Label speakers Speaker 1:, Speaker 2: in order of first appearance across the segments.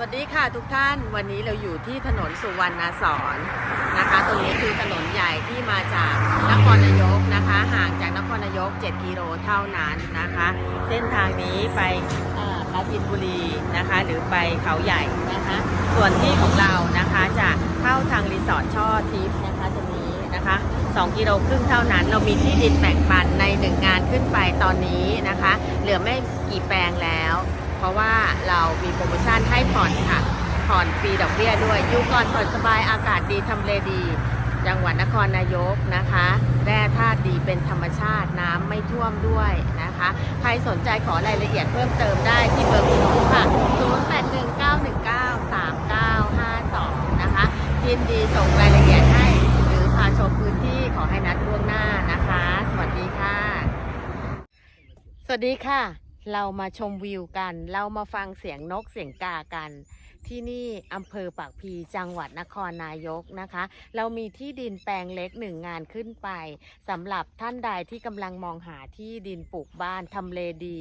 Speaker 1: วัสดีค่ะทุกท่านวันนี้เราอยู่ที่ถนนสุวรรณสอนนะคะ ตรงนี้คือถนนใหญ่ที่มาจากนครนายกนะคะ ห่างจากนครนายก 7 กิโลเท่านั้นนะคะ เส้นทางนี้ไปปราจีนบุรีนะคะ หรือไปเขาใหญ่นะคะ ส่วนที่ของเรานะคะจะเข้าทางรีสอร์ทช่อทิพย์นะคะตรงนี้นะคะ 2 กิโลครึ่งเท่านั้น เรามีที่ดินแบ่งปันในหนึ่งงานขึ้นไปตอนนี้นะคะ เหลือไม่กี่แปลงแล้ว เพราะว่าเรามีโปรโมชั่นให้ผ่อนค่ะ ผ่อนฟรีดอกเบี้ยด้วยอยู่ก่อนผ่อนสบายอากาศดีทำเลดี จังหวัดนครนายกนะคะแร่ธาตุดีเป็นธรรมชาติน้ำไม่ท่วมด้วยนะคะ ใครสนใจขอรายละเอียดเพิ่มเติมได้ที่เบอร์คุณนุค่ะ 0819193952 นะคะ ยินดีส่งรายละเอียดให้หรือพาชมพื้นที่ขอให้นัดล่วงหน้านะคะ สวัสดีค่ะ สวัสดีค่ะ เรามาชมวิวกัน เรามาฟังเสียงนกเสียงกากัน ที่นี่อำเภอปากพีจังหวัดนครนายกนะคะ เรามีที่ดินแปลงเล็กหนึ่งงานขึ้นไปสำหรับท่านใดที่กำลังมองหาที่ดินปลูกบ้านทำเลดี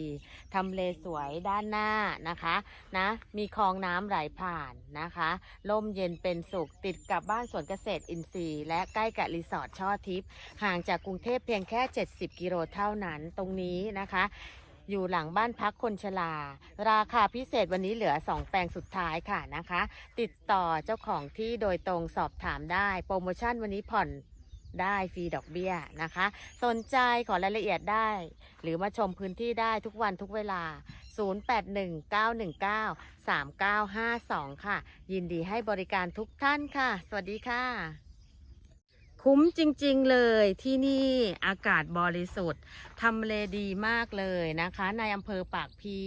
Speaker 1: ทำเลสวยด้านหน้านะคะนะมีคลองน้ำไหลผ่านนะคะร่มเย็นเป็นสุขติดกับบ้านสวนเกษตรอินทรีย์ และใกล้กับรีสอร์ทช่อทิพย์ห่างจากกรุงเทพเพียงแค่ 70 กิโลเท่านั้นตรงนี้นะคะ อยู่หลังบ้านพักคนชราราคาพิเศษวันนี้เหลือ 2 แปลงสุดท้ายค่ะนะคะ ติดต่อเจ้าของที่โดยตรงสอบถามได้ โปรโมชั่นวันนี้ผ่อนได้ฟรีดอกเบี้ยนะคะ สนใจขอรายละเอียดได้ หรือมาชมพื้นที่ได้ทุกวันทุกเวลา 0819193952 ค่ะ ยินดีให้บริการทุกท่านค่ะ สวัสดีค่ะ คุ้มจริงๆเลยที่นี่อากาศบริสุทธิ์ทำเลดีมากเลยนะคะ ในอำเภอปากพี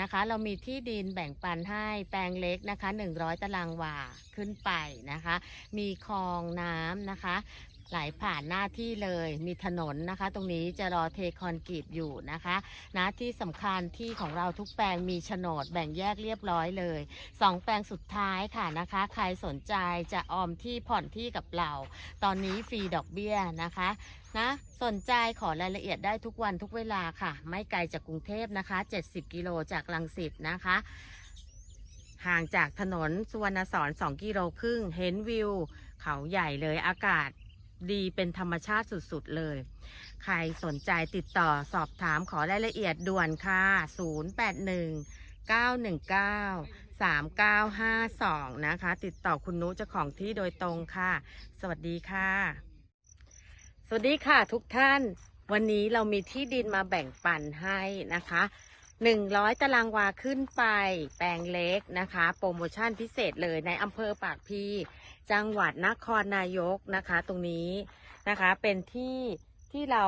Speaker 1: นะคะ เรามีที่ดินแบ่งปันให้แปลงเล็กนะคะ 100 ตารางวาขึ้นไปนะคะ มีคลองน้ำนะคะ ไหลผ่านหน้าที่เลยมีถนนนะคะ ตรงนี้จะรอเทคอนกรีตอยู่นะคะนะที่สำคัญที่ของเราทุกแปลงมีโฉนดแบ่งแยกเรียบร้อยเลยสองแปลงสุดท้ายค่ะนะคะ ใครสนใจจะออมที่ผ่อนที่กับเรา ตอนนี้ฟรีดอกเบี้ยนะคะนะสนใจขอรายละเอียดได้ทุกวันทุกเวลาค่ะ ไม่ไกลจากกรุงเทพนะคะ 70 กิโลจากลังสิตนะคะ ห่างจากถนนสุวรรณสอน2กิโลครึ่งเห็นวิว เขาใหญ่เลยอากาศ ดีเป็นธรรมชาติสุดๆเลย ใครสนใจติดต่อสอบถามขอรายละเอียดด่วนค่ะ 081 919 3952 นะคะ ติดต่อคุณนุเจ้าของที่โดยตรงค่ะ สวัสดีค่ะ สวัสดีค่ะทุกท่าน วันนี้เรามีที่ดินมาแบ่งปันให้นะคะ 100 ตารางวาขึ้นไป แปลงเล็กนะคะ โปรโมชั่นพิเศษเลยในอำเภอปากพีจังหวัดนครนายกนะคะ ตรงนี้นะคะเป็นที่ที่เรา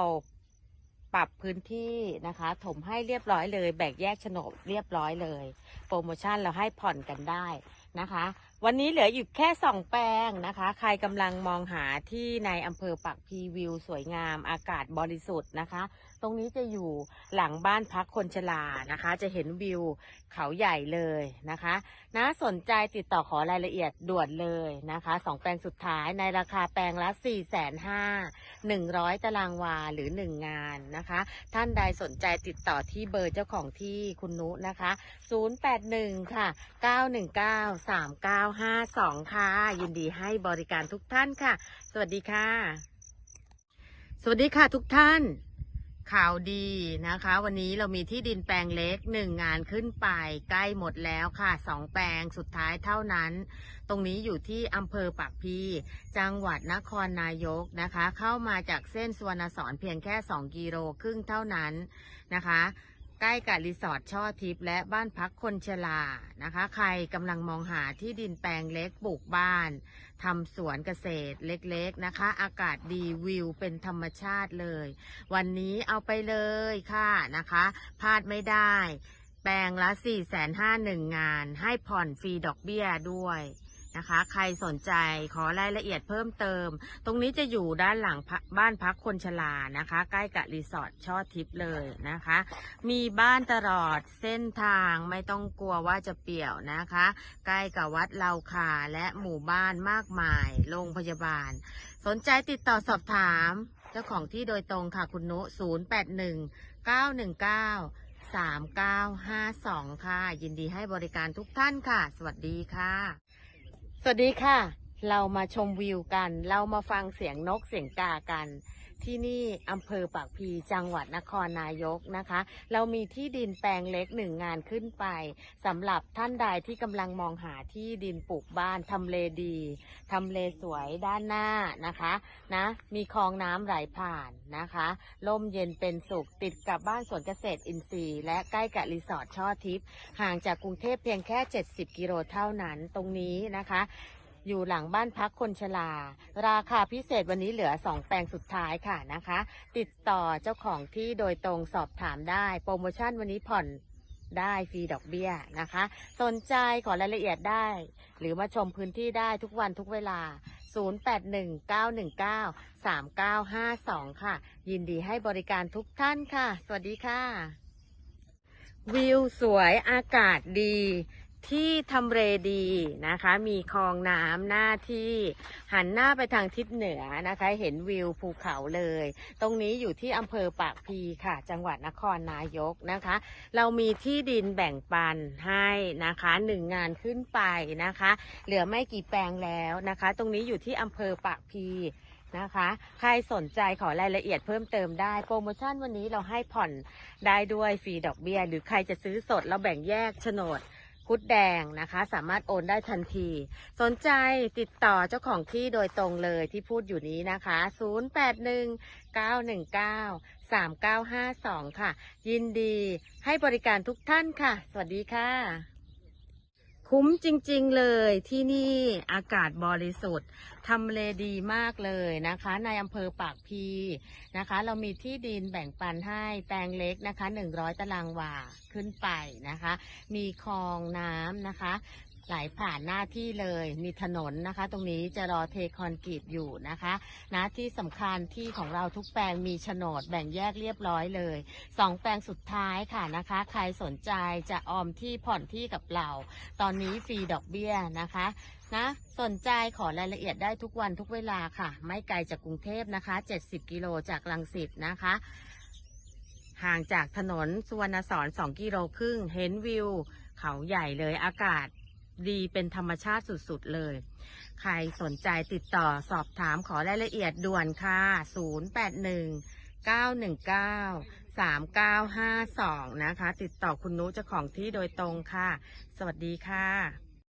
Speaker 1: ปรับพื้นที่นะคะ ถมให้เรียบร้อยเลย แบ่งแยกโฉนดเรียบร้อยเลย โปรโมชั่นเราให้ผ่อนกันได้นะคะวันนี้เหลืออยู่แค่สองแปลงนะคะ ใครกำลังมองหาที่ในอำเภอปักพีวิว สวยงามอากาศบริสุทธิ์นะคะ ตรงนี้จะอยู่หลังบ้านพักคนชรานะคะ จะเห็นวิวเขาใหญ่เลยนะคะนะสนใจติดต่อขอรายละเอียดด่วนเลยนะคะสองแปลงสุดท้ายในราคาแปลงละ4 5 0 0 0 100ตารางวาหรือ1งานนะคะ ท่านใดสนใจติดต่อที่เบอร์เจ้าของที่คุณนุนะคะ 081 ค่ะ 919 952 ค่ะ ยินดีให้บริการทุกท่านค่ะ สวัสดีค่ะ สวัสดีค่ะทุกท่าน ข่าวดีนะคะ วันนี้เรามีที่ดินแปลงเล็กหนึ่งงานขึ้นไป ใกล้หมดแล้วค่ะสองแปลงสุดท้ายเท่านั้น ตรงนี้อยู่ที่อำเภอปากพี จังหวัดนครนายกนะคะ เข้ามาจากเส้นสวนสอนเพียงแค่ 2 กิโลครึ่งเท่านั้นนะคะ ใกล้กับรีสอร์ทช่อทิพย์และบ้านพักคนชรานะคะ ใครกำลังมองหาที่ดินแปลงเล็กปลูกบ้านทำสวนเกษตรเล็กๆนะคะ อากาศดีวิวเป็นธรรมชาติเลย วันนี้เอาไปเลยค่ะนะคะ พลาดไม่ได้ แปลงละ4 5 0 0 0หนึ่งงาน ให้ผ่อนฟรีดอกเบี้ยด้วย นะคะ ใครสนใจขอรายละเอียดเพิ่มเติม ตรงนี้จะอยู่ด้านหลังบ้านพักคนชรานะคะ ใกล้กับรีสอร์ทช่อทิพย์เลยนะคะ มีบ้านตลอดเส้นทางไม่ต้องกลัวว่าจะเปี่ยวนะคะ ใกล้กับวัดเลาคาและหมู่บ้านมากมาย โรงพยาบาล สนใจติดต่อสอบถาม เจ้าของที่โดยตรงค่ะคุณนุ 081 919 3952 ค่ะ ยินดีให้บริการทุกท่านค่ะ สวัสดีค่ะ สวัสดีค่ะ เรามาชมวิวกัน เรามาฟังเสียงนกเสียงกากัน ที่นี่อำเภอปากพีจังหวัดนครนายกนะคะ เรามีที่ดินแปลงเล็กหนึ่งงานขึ้นไปสำหรับท่านใดที่กำลังมองหาที่ดินปลูกบ้านทำเลดีทำเลสวยด้านหน้านะคะนะมีคลองน้ำไหลผ่านนะคะร่มเย็นเป็นสุขติดกับบ้านสวนเกษตรอินทรีย์ และใกล้กับรีสอร์ทช่อทิพย์ห่างจากกรุงเทพเพียงแค่ 70 กิโลเท่านั้นตรงนี้นะคะ อยู่หลังบ้านพักคนชรา ราคาพิเศษวันนี้เหลือ 2 แปลงสุดท้ายค่ะนะคะ ติดต่อเจ้าของที่โดยตรงสอบถามได้ โปรโมชั่นวันนี้ผ่อนได้ฟรีดอกเบี้ยนะคะ สนใจขอรายละเอียดได้ หรือมาชมพื้นที่ได้ทุกวันทุกเวลา 0819193952 ค่ะ ยินดีให้บริการทุกท่านค่ะ สวัสดีค่ะ วิวสวยอากาศดี ที่ทำเลดีนะคะ มีคลองน้ำหน้าที่หันหน้าไปทางทิศเหนือนะคะ เห็นวิวภูเขาเลย ตรงนี้อยู่ที่อำเภอปากพีค่ะ จังหวัดนครนายกนะคะ เรามีที่ดินแบ่งปันให้นะคะหนึ่งงานขึ้นไปนะคะ เหลือไม่กี่แปลงแล้วนะคะ ตรงนี้อยู่ที่อำเภอปากพีนะคะ ใครสนใจขอรายละเอียดเพิ่มเติมได้ โปรโมชั่นวันนี้เราให้ผ่อนได้ด้วยฟรีดอกเบี้ย หรือใครจะซื้อสดเราแบ่งแยกโฉนด คุดแดงนะคะ สามารถโอนได้ทันที สนใจติดต่อเจ้าของที่โดยตรงเลยที่พูดอยู่นี้นะคะ 0819193952 ค่ะ ยินดีให้บริการทุกท่านค่ะ สวัสดีค่ะ คุ้มจริงๆเลยที่นี่อากาศบริสุทธิ์ทำเลดีมากเลยนะคะ ในอำเภอปากพีนะคะ เรามีที่ดินแบ่งปันให้แปลงเล็กนะคะ 100 ตารางวาขึ้นไปนะคะ มีคลองน้ำนะคะ ไหลผ่านหน้าที่เลย มีถนนนะคะ ตรงนี้จะรอเทคอนกรีตอยู่นะคะนะที่สำคัญที่ของเราทุกแปลงมีโฉนดแบ่งแยกเรียบร้อยเลยสองแปลงสุดท้ายค่ะนะคะ ใครสนใจจะออมที่ผ่อนที่กับเรา ตอนนี้ฟรีดอกเบี้ยนะคะนะสนใจขอรายละเอียดได้ทุกวันทุกเวลาค่ะ ไม่ไกลจากกรุงเทพนะคะ 70 กิโลจากลังสิตนะคะ ห่างจากถนนสุวรรณสอน2กิโลครึ่งเห็นวิว เขาใหญ่เลยอากาศ ดีเป็นธรรมชาติสุดๆเลย ใครสนใจติดต่อสอบถามขอรายละเอียดด่วนค่ะ 081 919 3952 นะคะ ติดต่อคุณนุเจ้าของที่โดยตรงค่ะ สวัสดีค่ะ